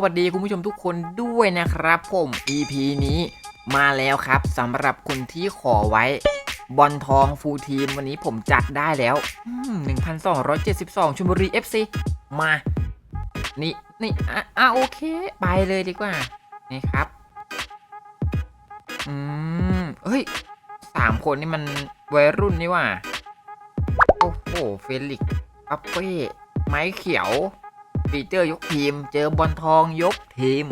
วัสดีคุณผู้ชมทุกคนด้วยนะครับ ผม EP นี้มาแล้วครับสำหรับคนที่ขอไว้ บอลทองฟูทีมวันนี้ผมจัดได้แล้ว 1,272ชลบุรี FC มา นี่นี่อะอะโอเค ไปเลยดีกว่า นี่ครับ อืมเฮ้ยสามคนนี่มันวัยรุ่นนี่ว่า โอ้โห เฟลิกซ์ปัปเป้ไม้เขียว ปีเตอร์ยกทีม เจอบอลทองยกทีม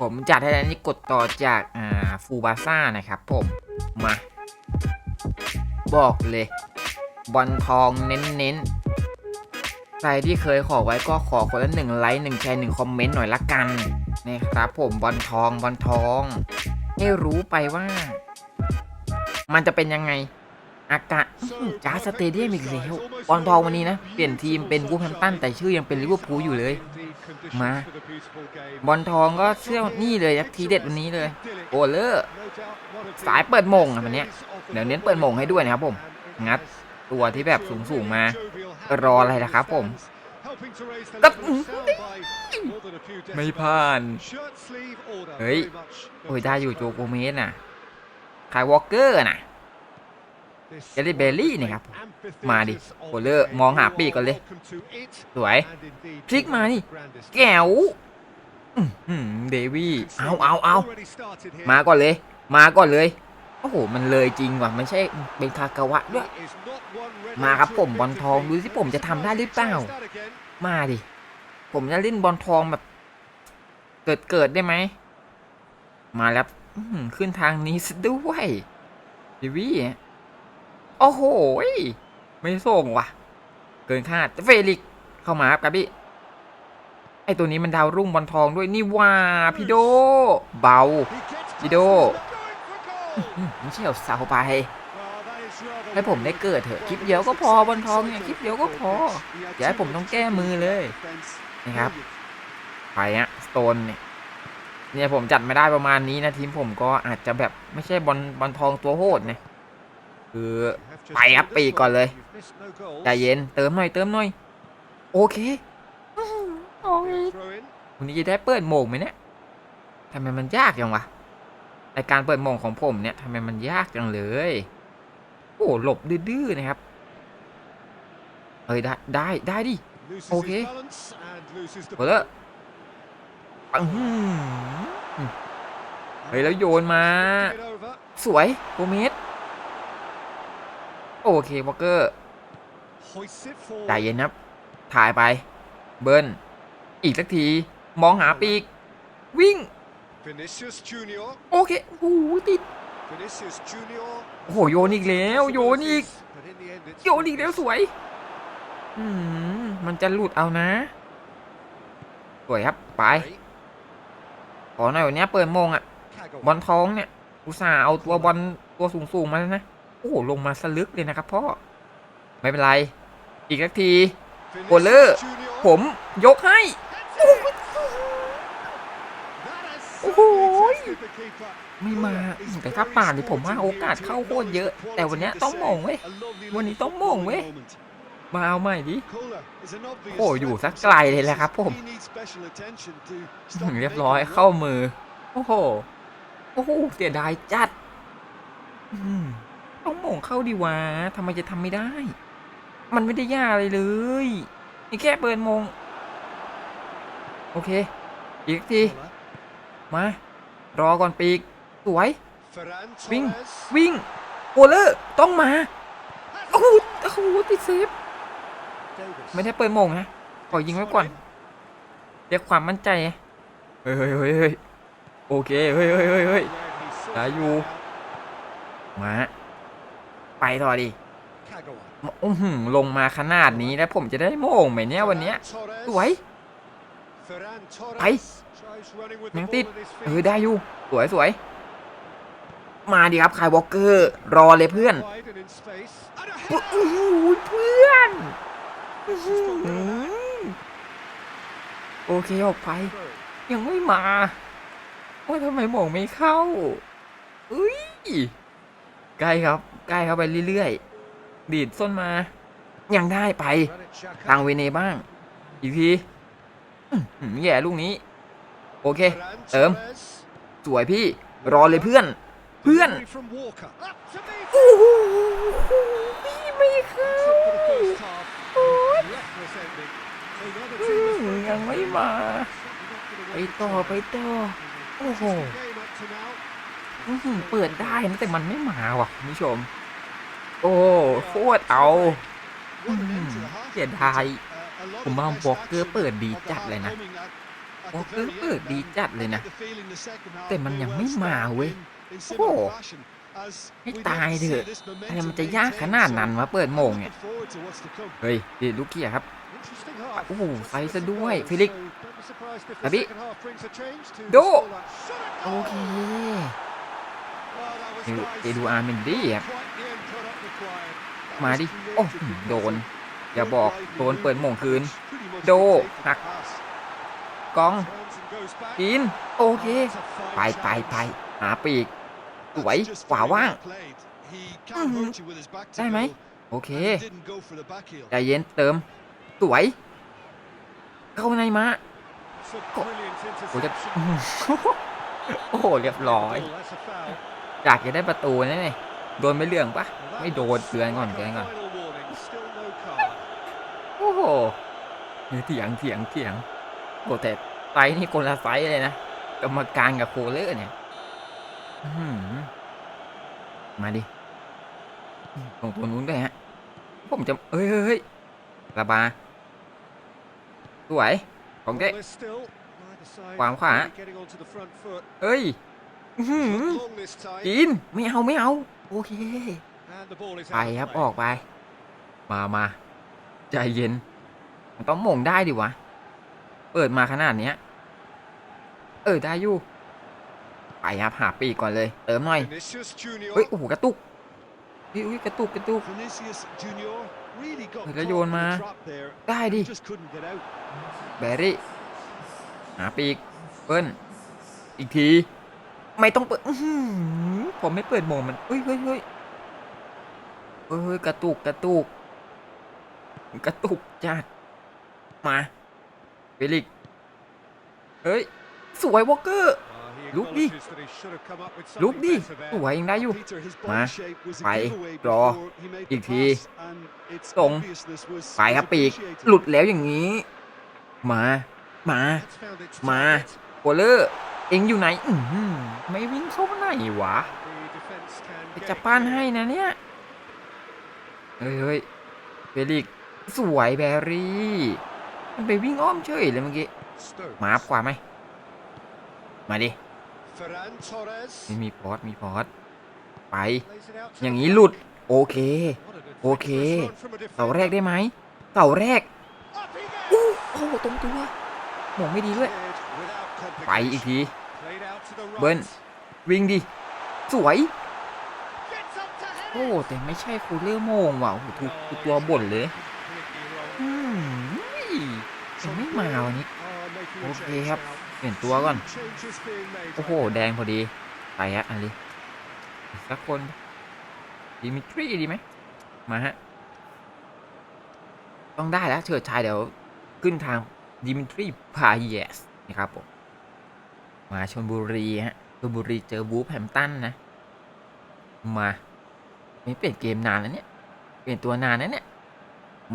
ผมจัดให้แล้วนี่กดต่อจากอ่าฟูบาซ่านะครับผมมา บอกเลย บอลทองเน้นๆ ใครที่เคยขอไว้ก็ขอคนละหนึ่งไลค์หนึ่งแชร์หนึ่งคอมเมนต์หน่อยละกันนะครับผมบอลทองบอลทอง ให้รู้ไปว่า มันจะเป็นยังไง อากาศจ้าสเตเดียมอีกแล้วบอลทองวันนี้นะ เปลี่ยนทีมเป็นวูฟแฮมป์ตันแต่ชื่อยังเป็นลิเวอร์พูลอยู่เลย มา บอลทองก็เสื้อนี่เลยครับทีเด็ดวันนี้เลย โอเลอร์สายเปิดมงอะวันเนี้ยเดี๋ยวเน้นเปิดมงให้ด้วยนะครับผม งัดตัวที่แบบสูงสูงๆมา รออะไรล่ะครับผมก็อื้อไม่ผ่าน เฮ้ย โอ้ยได้อยู่โจโกเมสน่ะคายวอลเกอร์น่ะ เจลลี่เบลลี่นี่ครับ มาดิโอเลอร์มองหาปีกก่อนเลย สวยพลิกมานี่ แก้วอื้อหือเดวี่เอาเอาเอามาก่อนเลย มาก่อนเลย โอ้โห มันเลยจริงว่ะไม่ใช่เป็นคากาวะด้วย มาครับผมบอลทองดูสิผมจะทำได้หรือเปล่า มาดิ ผมจะเล่นบอลทองแบบ เกิดเกิดได้ไหม มาแล้วอื้อหือขึ้นทางนี้ซะด้วยเดวี่ โอ้โหยไม่ส่งว่ะ เกินคาดเฟลิกซ์เข้ามาครับกาบี้ไอตัวนี้มันดาวรุ่งบอลทองด้วยนี่ว่าพี่โด เบาวิโดอืมไม่ใช่เอาเสาไปให้ผมได้เกิดเถอะคลิปเดียวก็พอบอลทองเนี่ยคลิปเดียวก็พออย่าให้ผมต้องแก้มือเลยนะครับไปอะสโตนเนี่ยเนี่ยผมจัดไม่ได้ประมาณนี้นะทีมผมก็อาจจะแบบไม่ใช่บอลบอลทองตัวโหดเนี่ย คือไปครับปีกก่อนเลยใจเย็นเติมหน่อยเติมหน่อย โอเคอื้อหือโอ้ยวันนี้จะได้เปิดโหมงไหมเนี่ยทำไมมันยากจังวะในการเปิดโหมงของผมเนี่ยทำไมมันยากจังเลย โอ้หลบดื้อๆนะครับเอ้ยได้ได้ได้ดิโอเคโอเลอร์ปังหืมเฮ้ยแล้วโยนมา สวยโกเมส โอเควอลเกอร์ใจเย็นครับ ถ่ายไป เบิ้ลอีกสักที มองหาปีก วิ่ง โอเคโอ้โหติด โอ้โห โยนอีกแล้ว โยนอีก โยนอีกแล้วสวย อืม มันจะหลุดเอานะ สวยครับ ไป ขอหน่อยวันนี้เปิดโมงอะบอลท้องเนี่ย อุตส่าห์เอาตัวบอลตัวสูงๆมาแล้วนะโอ้โหลงมาสลึกเลยนะครับพ่อ ไม่เป็นไร อีกสักทีโอเลอร์ผมยกให้ โอ้โหไม่มาแต่ถ้าป่านนี่ผมว่าโอกาสเข้าโคตรเยอะ แต่วันเนี้ยต้องมงเว้ย วันนี้ต้องมงเว้ย มาเอาใหม่ดิ โอ้อยู่สักไกลเลยแหละครับผม เรียบร้อยเข้ามือ โอ้โห โอ้โหเสียดายจัด อืม ต้องมงเข้าดีวะทำไมจะทำไม่ได้ มันไม่ได้ยากเลยเลยนี่แค่เปิดมง โอเค อีกที มา รอก่อนปีก สวย วิ่ง วิ่งโอเลอร์ต้องมา โอ้โหโอ้โหติดเซฟ ไม่ได้เปิดมงนะขอยิงไว้ก่อน เรียกความมั่นใจ เฮ้ยเฮ้ยเฮ้ยเฮ้ยโอเคเฮ้ยเฮ้ยเฮ้ยเฮ้ยได้อยู่มา ไปต่อดิอื้อหือลงมาขนาดนี้แล้วผมจะได้โมงไหมเนี่ยวันเนี้ยสวยไปยังติดเออได้อยู่สวยสวยมาดิครับคายวอลเกอร์รอเลยเพื่อนโอ้โหเพื่อนอื้อหือโอเคออกไป ยังไม่มาว่าทำไมหมองไม่เข้าอุ้ยใกล้ครับ ใกล้เข้าไปเรื่อยๆ ดีดส้นมา ยังได้ไป ทางเวเนบ้าง อีกทีอื้อหือแย่ลูกนี้ โอเค เติม สวยพี่ รอเลยเพื่อน เพื่อนโอ้โหพี่ไม่เข้าอืมยังไม่มา ไปต่อไปต่อ โอ้โหอื้อหือ เปิดได้นะแต่มันไม่มาว่ะคุณผู้ชม โอ้โคตรเอาอืมเสียดายผมว่า Walker เปิดดีจัดเลยนะ Walker เปิดดีจัดเลยนะ แต่มันยังไม่มาเว้ยโอ้โหให้ตายเถอะอะไรมันจะยากขนาดนั้นวะเปิดโมงเนี่ย เฮ้ยดีลูกเกียร์ครับโอ้โหไฟซะด้วยฟิลิกอบิโดโอเค เดี๋ยวเอดูอาร์เมนดี้ครับมาดิ โอ้โดน อย่าบอก โดนเปิดโมงคืน โดหักกองกิน โอเค ไปไปไปหาปีกสวยขวาว่างได้ไหม โอเค ใจเย็นเติม สวย เข้าในมาโอ้จะโอ้โหเรียบร้อย อยากจะได้ประตูนะเนี่ยโดนไม่เรื่องปะไม่โดนเตือนก่อนเตือนก่อนโอ้โหเถียงเถียงเถียงโอ้แต่ไซส์นี่คนละไซส์เลยนะกรรมการกับโคเลอร์เนี่ยอื้อหือมาดิตรงตัวนู้นด้วยฮะ ผมจะเฮ้ยเฮ้ยเฮ้ยระบาสวยของแกขวางขวาเฮ้ย อื้อหือกินไม่เอาไม่เอา โอเค ไปครับออกไป มามาใจเย็น มันต้องหม่งได้ดิวะ เปิดมาขนาดเนี้ย เออได้อยู่ไปครับหาปีกก่อนเลย เติมหน่อย เฮ้ยโอ้โหกระตุกเฮ้ยอุ๊ยกระตุกกระตุกแล้วโยนมา ได้ดิแบรี่หาปีกเปิ้ลอีกที ไม่ต้องเปิดผมไม่เปิดโมงมันเฮ้ยเฮ้ยเฮ้ยเฮ้ยกระตุกกระตุก กระตุกจัดมาเฟลิกเฮ้ย สวยวอลเกอร์ลุกดิลุกดิสวยยังได้อยู่ มาไปรอ อีกทีทีตรงไปครับปีก หลุดแล้วอย่างนี้ มา มา มาโคเลอร์ เอ็งอยู่ไหน อือหือไม่วิ่งเข้าไหนวะจะป้านให้นะเนี่ย เฮ้ยเฮ้ยเฟลิกสวยแบรี่ มันไปวิ่งอ้อมเฉยเลยเมื่อกี้ มาขวาไหม มาดิ ไม่มีพอสมีพอสไป อย่างนี้หลุด โอเค โอเค เสาแรกได้ไหมเสาแรกอู้โอ้โหตรงตัวหมองไม่ดีด้วย ไปอีกที เบิ้ลวิ่งดิ สวย โอ้แต่ไม่ใช่คูลเลอร์โมงว่ะโอ้โหถูกถูกตัวบ่นเลยอืมยังไม่มาวันนี้โอเคครับ เปลี่ยนตัวก่อน โอ้โห แดงพอดี ไปฮะอันนี้อีกสักคนดิมิทรีดีไหม มาฮะ ต้องได้แล้วเฉิดชายเดี๋ยว ขึ้นทางดิมิทรีพาเยสนะครับผม มาชนบุรีฮะชนบุรีเจอบูฟแฮมตันนะ มาไม่เปลี่ยนเกมนานแล้วเนี่ย เปลี่ยนตัวนานแล้วเนี่ย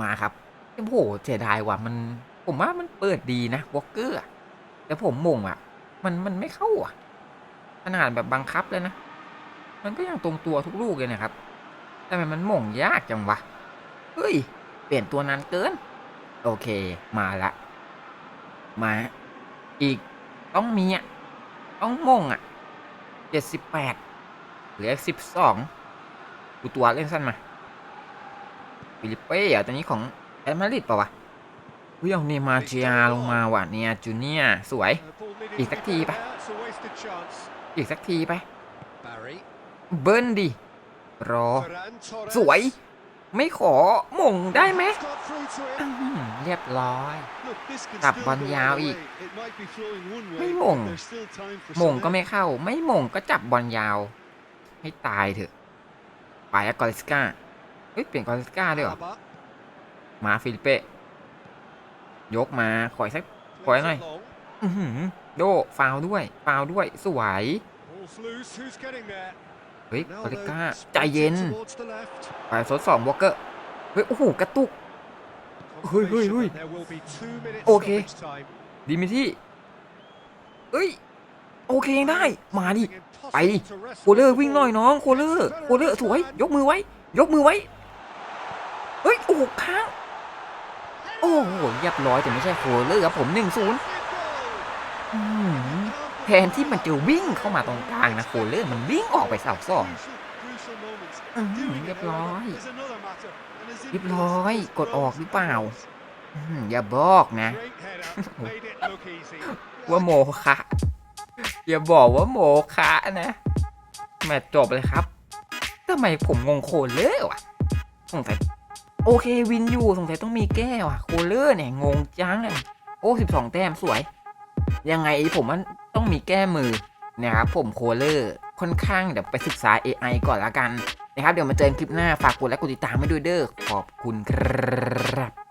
มาครับโอ้โหเสียดายว่ะมัน ผมว่ามันเปิดดีนะวอลเกอร์แต่ผมมงอะ มันมันไม่เข้าอะ ขนาดแบบบังคับเลยนะ มันก็ยังตรงตัวทุกลูกเลยนะครับ แต่มันมันม่งยากจังวะ เฮ้ย เปลี่ยนตัวนานเกิน โอเค มาละ มา อีกต้องมีอะ ต้องมงอะเจ็ดสิบแปดเหลือสิบสองดูตัวเล่นสั้นมา ฟิลิปเป้อะตอนนี้ของแอดมาดริดเปล่าวะเฮ้ยเอาเนมาเจียลงมาว่ะเนี่ยจูเนียสวย อีกสักทีปะอีกสักทีไป เบิ้ลดิรอ สวย ไม่ขอหม่งได้ไหมได้อื้อหือเรียบร้อยกลับบอลยาวอีก ไม่ไม่หหม่ม่งงหม่งก็ไม่เข้า ไม่หม่งก็จับบอลยาว ให้ตายเถอะไปอะกอริสกาเฮ้ยเปลี่ยนกอริสกาด้วยเหรอมาฟิลิปเป้ยกมาขอยสักขอให้หน่อยอื้อหือโดฟาวด้วยฟาวด้วยสวย Ball's loose. Who's getting there? เฮ้ย Now บริ though, ก้า spins ใจเย็น it towards the left. ไปทดสอบวอลเกอร์ เฮ้ย โอ้โห กระตุก Hui, hui, Confirmation hui. that there will be two minutes Okay. stoppage time. ดีมิที่เอ้ย โอเคยังได้ มาดิ Impossible ไป to wrestle โคเลอร์ with the วิ่งหน่อย ball. น้อง โคเลอร์ โคเลอร์สวย ยกมือไว้ ยกมือไว้ เฮ้ย โอ้โหค้างโอ้โหเรียบร้อยแต่ไม่ใช่โคเลอร์ครับผมหนึ่งศูนย์ Goal. แทนที่มันจะวิ่งเข้ามาตรงกลางนะโคเลอร์มันวิ่งออกไปเสาสองอื้อหือ Doing it, เรียบร้อยเรียบร้อย กดออกหรือเปล่าอย่าบอกนะว่าโมคะอย่าบอกว่าโมคะนะแมตจบเลยครับทำไมผมงงโคเลอร์วะสงสัยโอเควินอยู่สงสัยต้องมีแก้วอะโคเลอร์เนี่ยงงจังเลยโอ้สิบสองแต้มสวย ยังไงผมมัน ต้องมีแก้มือนะครับผมโคเลอร์ค่อนข้างเดี๋ยวไปศึกษา AI ก่อนละกันนะครับ เดี๋ยวมาเจอกันคลิปหน้าฝากกดไลค์กดติดตามให้ด้วยเด้อขอบคุณครับ